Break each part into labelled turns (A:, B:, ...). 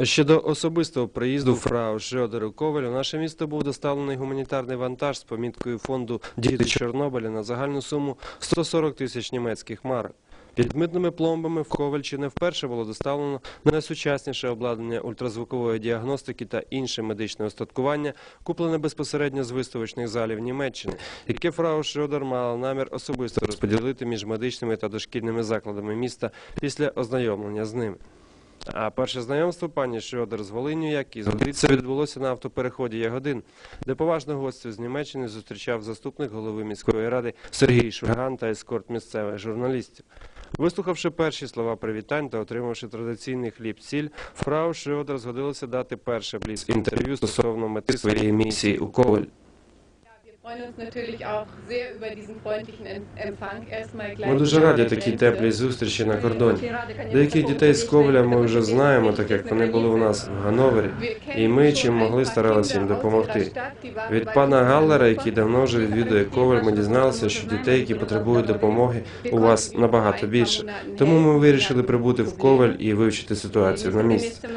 A: Ще до особистого приїзду фрау Шрёдеру Ковалю в наше місто був доставлений гуманітарний вантаж з поміткою фонду Діти Чорнобиля на загальну суму 140 тисяч німецьких марок. Під митними пломбами в Ковальчине вперше було доставлено найсучасніше обладнання ультразвукової діагностики та інше медичне устаткування, куплене безпосередньо з виставочних залів Німеччини, яке фрау Шрёдер мала намір особисто розподілити між медичними та дошкільними закладами міста після ознайомлення з ними. А перше знайомство пані Шрёдер з Волиню, як і згодиться, відбулося на автопереході Ягодин, де поважного гостя з Німеччини зустрічав заступник голови міської ради Сергій Швиган та ескорт місцевих журналістів. Вислухавши перші слова привітань та отримавши традиційний хліб-сіль, фрау Шрёдер згодилася дати перше бліз інтерв'ю стосовно мети своєї місії у Коваль. Ми дуже раді такій теплій зустрічі на кордоні. Деяких дітей з Коваля ми вже знаємо, так як вони були у нас в Гановері, і ми чим могли старалися їм допомогти. Від пана Галлера, який давно вже відвідує Коваль, ми дізналися, що дітей, які потребують допомоги, у вас набагато більше. Тому ми вирішили прибути в Коваль і вивчити ситуацію на місці.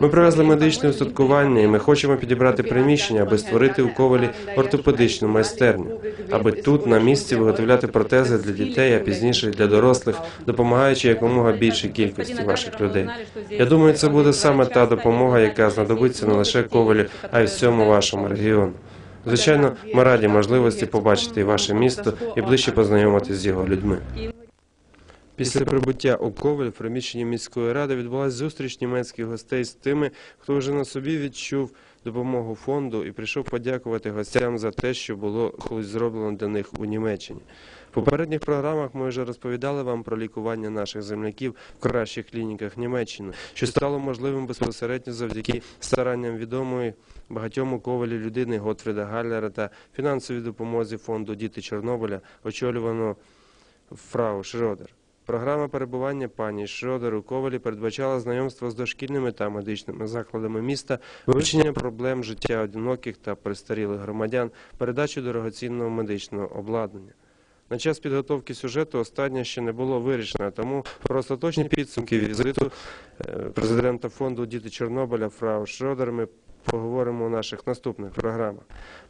A: Ми привезли медичне устаткування, і ми хочемо підібрати приміщення, аби створити у Ковалі ортопедичну майстерню, аби тут на місці виготовляти протези для дітей, а пізніше для дорослих, допомагаючи якомога більшій кількості ваших людей. Я думаю, це буде саме та допомога, яка знадобиться не лише Ковалі, а й всьому вашому регіону. Звичайно, ми раді можливості побачити ваше місто і ближче познайомитися з його людьми. Після прибуття у Коваль в приміщенні міської ради відбулася зустріч німецьких гостей з тими, хто вже на собі відчув допомогу фонду і прийшов подякувати гостям за те, що було колись зроблено для них у Німеччині. В попередніх програмах ми вже розповідали вам про лікування наших земляків в кращих клініках Німеччини, що стало можливим безпосередньо завдяки старанням відомої багатьом у ковалі людини Готфріда Галлера та фінансовій допомозі фонду Діти Чорнобиля, очолюваного фрау Шрёдер. Програма перебування пані Шрёдер у Ковалі передбачала знайомство з дошкільними та медичними закладами міста, вивчення проблем життя одиноких та престарілих громадян, передачу дорогоцінного медичного обладнання. На час підготовки сюжету останнє ще не було вирішено, тому про остаточні підсумки візиту е, президента фонду Діти Чорнобиля фрау Шрёдер ми поговоримо у наших наступних програмах.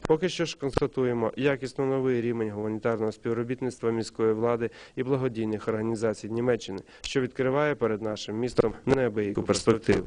A: Поки що ж констатуємо якісно новий рівень гуманітарного співробітництва міської влади і благодійних організацій Німеччини, що відкриває перед нашим містом неабияку перспективу.